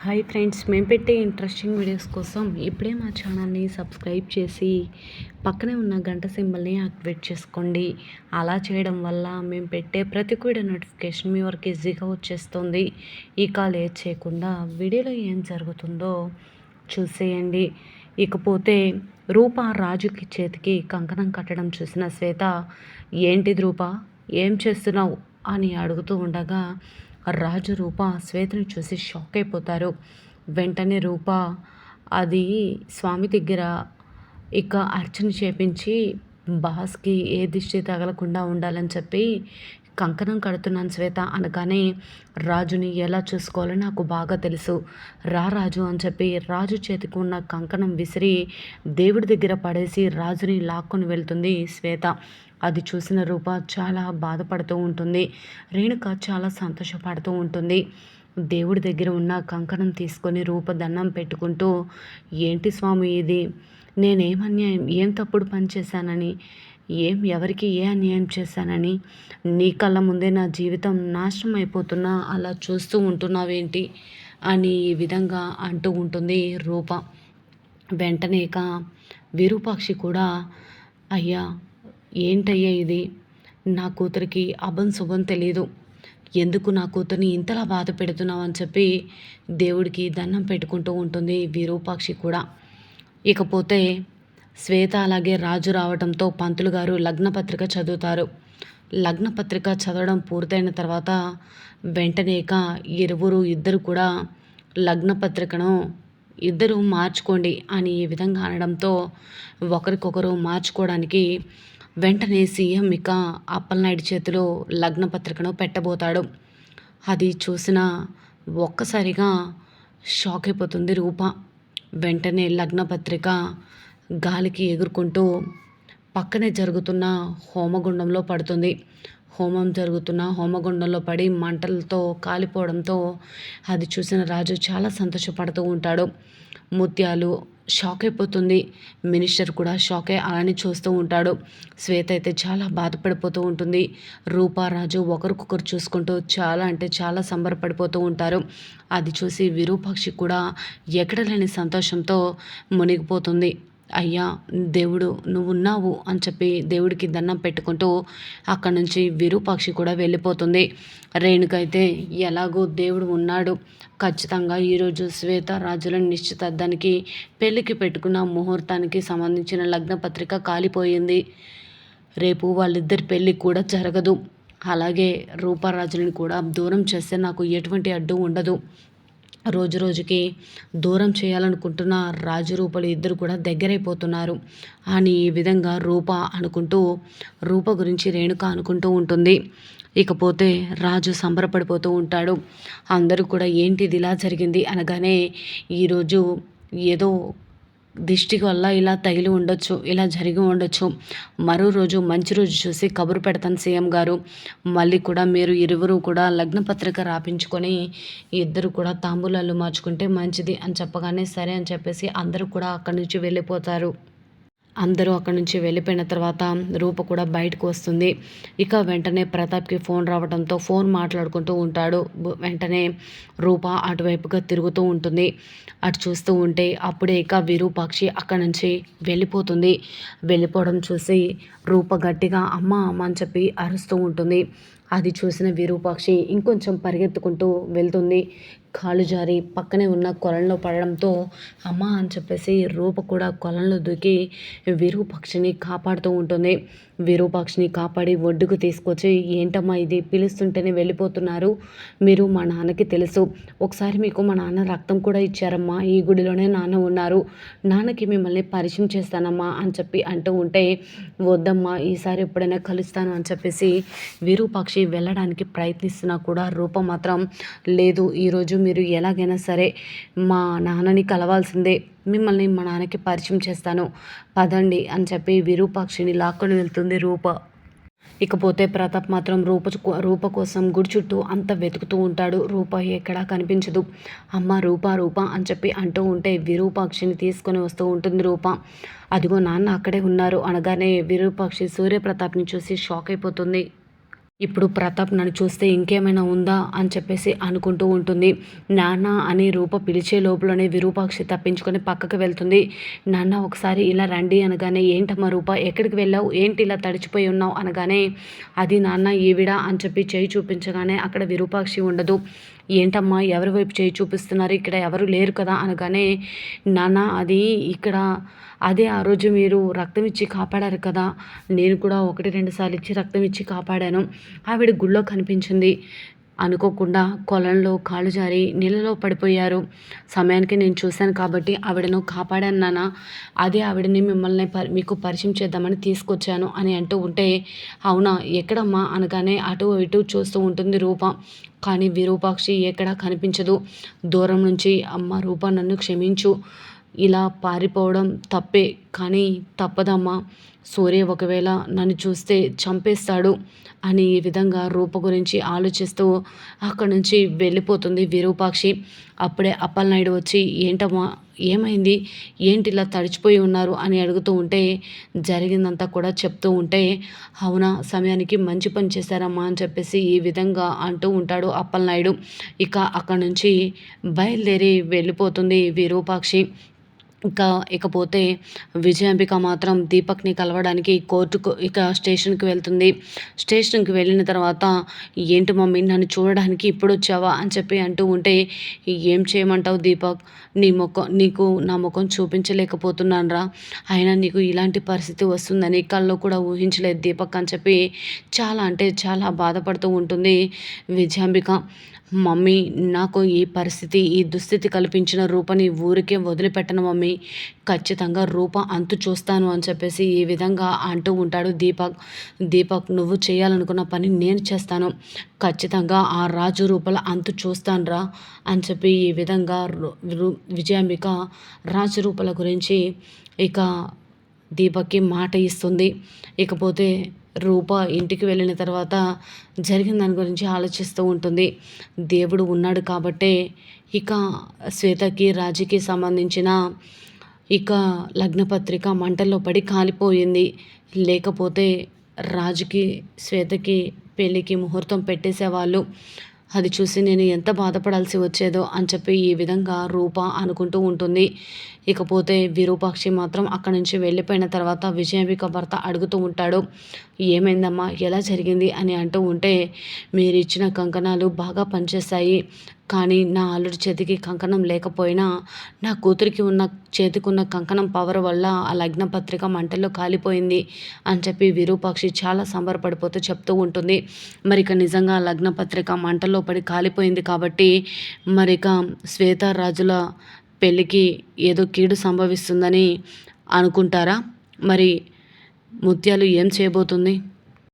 Hi friends మేము పెట్టే interesting videos కోసం ఇప్పుడే మా ఛానల్ని సబ్స్క్రైబ్ చేసి పక్కనే ఉన్న గంట సింబల్ని యాక్టివేట్ చేసుకోండి. అలా చేయడం వల్ల మేము పెట్టే ప్రతి కూడా నోటిఫికేషన్ మీ వరకు ఈజీగా వచ్చేస్తుంది. ఇక లేట్ చేయకుండా వీడియోలో ఏం జరుగుతుందో చూసేయండి. ఇకపోతే రూప రాజుకి చేతికి కంకణం కట్టడం చూసిన శ్వేత ఏంటిది రూప? ఏం చేస్తున్నావు? అని అడుగుతూ ఉండగా రాజు రూప శ్వేతను చూసి షాక్ అయిపోతారు. వెంటనే రూప అది స్వామి దగ్గర ఇక అర్చన చేపించి బాస్కి ఏ దిష్టి తగలకుండా ఉండాలని చెప్పి కంకణం కడుతున్నాను శ్వేత అనగానే రాజుని ఎలా చూసుకోవాలో నాకు బాగా తెలుసు. రా రాజు అని చెప్పి రాజు చేతికి ఉన్న కంకణం విసిరి దేవుడి దగ్గర పడేసి రాజుని లాక్కొని వెళ్తుంది శ్వేత. అది చూసిన రూప చాలా బాధపడుతూ ఉంటుంది. రేణుక చాలా సంతోషపడుతూ ఉంటుంది. దేవుడి దగ్గర ఉన్న కంకణం తీసుకొని రూప దండం పెట్టుకుంటూ ఏంటి స్వామి ఇది? నేనేం అన్యాయం ఏం తప్పుడు పని చేశానని? ఏం ఎవరికి ఏ అన్యాయం చేశానని? నీ కళ్ళ ముందే నా జీవితం నాశనం అయిపోతున్నా అలా చూస్తూ ఉంటున్నావేంటి? అని ఈ విధంగా అంటూ ఉంటుంది రూప. వెంటనేక విరూపాక్షి కూడా అయ్యా ఏంటయ్యా ఇది? నా కూతురికి అభం శుభం తెలియదు ఎందుకు నా కూతుర్ని ఇంతలా బాధ పెడుతున్నావు? అని చెప్పి దేవుడికి దండం పెట్టుకుంటూ ఉంటుంది విరూపాక్షి కూడా. ఇకపోతే శ్వేత అలాగే రాజు రావడంతో పంతులు గారు లగ్నపత్రిక చదువుతారు. లగ్నపత్రిక చదవడం పూర్తయిన తర్వాత వెంటనేక ఇరువురు ఇద్దరు కూడా లగ్నపత్రికను ఇద్దరు మార్చుకోండి అని ఈ విధంగా అనడంతో ఒకరికొకరు మార్చుకోవడానికి వెంటనే సీఎం ఇక అప్పలనాయుడు చేతిలో లగ్నపత్రికను పెట్టబోతాడు. అది చూసిన ఒక్కసారిగా షాక్ అయిపోతుంది రూప. వెంటనే లగ్నపత్రిక గాలికి ఎగురుకుంటూ పక్కనే జరుగుతున్న హోమగుండంలో పడుతుంది. హోమం జరుగుతున్న హోమగుండంలో పడి మంటలతో కాలిపోవడంతో అది చూసిన రాజు చాలా సంతోషపడుతూ ఉంటాడు. ముత్యాలు షాక్ అయిపోతుంది. మినిస్టర్ కూడా షాక్ అయి అలానే చూస్తూ ఉంటాడు. శ్వేత అయితే చాలా బాధపడిపోతూ ఉంటుంది. రూపారాజు ఒకరికొకరు చూసుకుంటూ చాలా అంటే చాలా సంబరపడిపోతూ ఉంటారు. అది చూసి విరూపాక్షి కూడా ఎక్కడ లేని సంతోషంతో మునిగిపోతుంది. అయ్యా దేవుడు నువ్వు ఉన్నావు అని చెప్పి దేవుడికి దండం పెట్టుకుంటూ అక్కడి నుంచి విరూపాక్షి కూడా వెళ్ళిపోతుంది. రేణుకైతే ఎలాగో దేవుడు ఉన్నాడు. ఖచ్చితంగా ఈరోజు శ్వేత రాజుల నిశ్చితార్థానికి పెళ్ళికి పెట్టుకున్న ముహూర్తానికి సంబంధించిన లగ్న పత్రిక కాలిపోయింది. రేపు వాళ్ళిద్దరి పెళ్ళి కూడా జరగదు. అలాగే రూపారాజులను కూడా దూరం చేస్తే నాకు ఎటువంటి అడ్డు ఉండదు. రోజు రోజుకి దూరం చేయాలనుకుంటున్న రాజు రూపలు ఇద్దరు కూడా దగ్గరైపోతున్నారు. అని ఈ విధంగా రూప అనుకుంటూ రూప గురించి రేణుక అనుకుంటూ ఉంటుంది. ఇకపోతే రాజు సంబరపడిపోతూ ఉంటాడు. అందరూ కూడా ఏంటిది ఇలా జరిగింది? అనగానే ఈరోజు ఏదో దిష్టి వల్ల ఇలా తగిలి ఉండొచ్చు ఇలా జరిగి ఉండొచ్చు. మరో రోజు మంచి రోజు చూసి కబురు పెడతాను సీఎం గారు. మళ్ళీ కూడా మీరు ఇరువురు కూడా లగ్నపత్రిక రాపించుకొని ఇద్దరు కూడా తాంబూలాలు మార్చుకుంటే మంచిది అని చెప్పగానే సరే అని చెప్పేసి అందరూ కూడా అక్కడి నుంచి వెళ్ళిపోతారు. అందరూ అక్కడి నుంచి వెళ్ళిపోయిన తర్వాత రూప కూడా బయటకు వస్తుంది. ఇక వెంటనే ప్రతాప్కి ఫోన్ రావడంతో ఫోన్ మాట్లాడుకుంటూ ఉంటాడు. వెంటనే రూప అటువైపుగా తిరుగుతూ ఉంటుంది. అటు చూస్తూ ఉంటే అప్పుడే ఇక విరూపాక్షి అక్కడి నుంచి వెళ్ళిపోతుంది. వెళ్ళిపోవడం చూసి రూప గట్టిగా అమ్మ అమ్మ అని చెప్పి అరుస్తూ ఉంటుంది. అది చూసిన విరూపాక్షి ఇంకొంచెం పరిగెత్తుకుంటూ వెళ్తుంది. కాలు జారి పక్కనే ఉన్న కొలంలో పడడంతో అమ్మ అని చెప్పేసి రూప కూడా కొలంలో దూకి విరూపాక్షిని కాపాడుతూ ఉంటుంది. విరూపాక్షిని కాపాడి ఒడ్డుకు తీసుకొచ్చి ఏంటమ్మా ఇది? పిలుస్తుంటేనే వెళ్ళిపోతున్నారు. మీరు మా నాన్నకి తెలుసు. ఒకసారి మీకు మా నాన్న రక్తం కూడా ఇచ్చారమ్మా. ఈ గుడిలోనే నాన్న ఉన్నారు. నాన్నకి మిమ్మల్ని పరిచయం చేస్తానమ్మా అని చెప్పి అంటూ ఉంటే వద్దమ్మా ఈసారి ఎప్పుడైనా కలుస్తాను అని చెప్పేసి విరూపాక్షి వెళ్ళడానికి ప్రయత్నిస్తున్నా కూడా రూప మాత్రం లేదు. ఈరోజు మీరు ఎలాగైనా సరే మా నాన్నని కలవాల్సిందే. మిమ్మల్ని మా నాన్నకి పరిచయం చేస్తాను. పదండి అని చెప్పి విరూపాక్షిని లాక్కొని వెళ్తుంది రూప. ఇకపోతే ప్రతాప్ మాత్రం రూప రూప కోసం గుడి చుట్టూ అంత వెతుకుతూ ఉంటాడు. రూప ఎక్కడా కనిపించదు. అమ్మ రూప రూప అని చెప్పి అంటూ ఉంటే విరూపాక్షిని తీసుకొని వస్తూ ఉంటుంది రూప. అదిగో నాన్న అక్కడే ఉన్నారు అనగానే విరూపాక్షి సూర్యప్రతాప్ని చూసి షాక్ అయిపోతుంది. ఇప్పుడు ప్రతాప్ నన్ను చూస్తే ఇంకేమైనా ఉందా అని చెప్పేసి అనుకుంటూ ఉంటుంది. నాన్న అని రూప పిలిచే లోపలనే విరూపాక్షి తప్పించుకొని పక్కకు వెళ్తుంది. నాన్న ఒకసారి ఇలా రండి అనగానే ఏంటమ్మా రూప ఎక్కడికి వెళ్ళావు? ఏంటి ఇలా తడిచిపోయి ఉన్నావు? అనగానే అది నాన్న ఈవిడ అని చెప్పి చేయి చూపించగానే అక్కడ విరూపాక్షి ఉండదు. ఏంటమ్మా ఎవరి వైపు చేయి చూపిస్తున్నారు? ఇక్కడ ఎవరు లేరు కదా అనగానే నాన్న అది ఇక్కడ అదే ఆ రోజు మీరు రక్తం ఇచ్చి కాపాడారు కదా. నేను కూడా ఒకటి రెండు సార్లు ఇచ్చి రక్తం ఇచ్చి కాపాడాను. ఆవిడ గుళ్ళో కనిపించింది. అనుకోకుండా కొలంలో కాలు జారి నీళ్ళలో పడిపోయారు. సమయానికి నేను చూశాను కాబట్టి ఆవిడను కాపాడాను నాన్న. అదే ఆవిడని మిమ్మల్ని మీకు పరిచయం చేద్దామని తీసుకొచ్చాను అని అంటూ ఉంటే అవునా ఎక్కడమ్మా అనగానే అటు ఇటు చూస్తూ ఉంటుంది రూప. కానీ విరూపాక్షి ఎక్కడా కనిపించదు. దూరం నుంచి అమ్మ రూప నన్ను క్షమించు. ఇలా పారిపోవడం తప్పే. కానీ తప్పదమ్మా. సూర్య ఒకవేళ నన్ను చూస్తే చంపేస్తాడు అని ఈ విధంగా రూప గురించి ఆలోచిస్తూ అక్కడి నుంచి వెళ్ళిపోతుంది విరూపాక్షి. అప్పుడే అప్పలనాయుడు వచ్చి ఏంటమ్మా ఏమైంది? ఏంటి ఇలా తడిచిపోయి ఉన్నారు? అని అడుగుతూ ఉంటే జరిగిందంతా కూడా చెప్తూ ఉంటే అవునా సమయానికి మంచి పని చేశారమ్మా అని చెప్పేసి ఈ విధంగా అంటూ ఉంటాడు అప్పలనాయుడు. ఇక అక్కడి నుంచి బయలుదేరి వెళ్ళిపోతుంది విరూపాక్షి. ఇంకా ఇకపోతే విజయాంబిక మాత్రం దీపక్ని కలవడానికి కోర్టుకు ఇక స్టేషన్కి వెళ్తుంది. స్టేషన్కి వెళ్ళిన తర్వాత ఏంటి మమ్మీ నన్ను చూడడానికి ఇప్పుడు వచ్చావా? అని చెప్పి అంటూ ఉంటే ఏం చేయమంటావు దీపక్? నీ ముఖం నీకు నా ముఖం చూపించలేకపోతున్నాను రా. అయినా నీకు ఇలాంటి పరిస్థితి వస్తుందని కళ్ళు కూడా ఊహించలేదు దీపక్ అని చెప్పి చాలా అంటే చాలా బాధపడుతూ ఉంటుంది విజయాంబిక. మమ్మీ నాకు ఈ పరిస్థితి ఈ దుస్థితి కల్పించిన రూపని ఊరికే వదిలిపెట్టను మమ్మీ. ఖచ్చితంగా రూప అంతు చూస్తాను అని చెప్పేసి ఈ విధంగా అంటూ ఉంటాడు దీపక్. దీపక్ నువ్వు చేయాలనుకున్న పని నేను చేస్తాను. ఖచ్చితంగా ఆ రాజు రూపల అంతు చూస్తాను రా అని చెప్పి ఈ విధంగా విజయాంబిక రాజు రూపల గురించి ఇక దీపక్కి మాట ఇస్తుంది. ఇకపోతే రూప ఇంటికి వెళ్ళిన తర్వాత జరిగిన దాని గురించి ఆలోచిస్తూ ఉంటుంది. దేవుడు ఉన్నాడు కాబట్టే ఇక శ్వేతకి రాజుకి సంబంధించిన ఇక లగ్నపత్రిక మంటల్లో పడి కాలిపోయింది. లేకపోతే రాజుకి శ్వేతకి పెళ్ళికి ముహూర్తం పెట్టేసేవాళ్ళు. అది చూసి నేను ఎంత బాధపడాల్సి వచ్చేదో అని చెప్పి ఈ విధంగా రూప అనుకుంటూ ఉంటుంది. ఇకపోతే విరూపాక్షి మాత్రం అక్కడి నుంచి వెళ్ళిపోయిన తర్వాత విజయవిక భర్త అడుగుతూ ఉంటాడు ఏమైందమ్మా? ఎలా జరిగింది? అని అంటూ ఉంటే మీరు ఇచ్చిన కంకణాలు బాగా పనిచేస్తాయి కానీ నా అల్లుడి చేతికి కంకణం లేకపోయినా నా కూతురికి ఉన్న చేతికున్న కంకణం పవర్ వల్ల ఆ లగ్న పత్రిక మంటల్లో కాలిపోయింది అని చెప్పి విరూపాక్షి చాలా సంబరపడిపోతూ చెప్తూ ఉంటుంది. మరి ఇక నిజంగా లగ్న పత్రిక మంటల్లో పడి కాలిపోయింది కాబట్టి మరిక శ్వేతారాజుల పెళ్ళికి ఏదో కీడు సంభవిస్తుందని అనుకుంటారా? మరి ముత్యాలు ఏం చేయబోతుంది?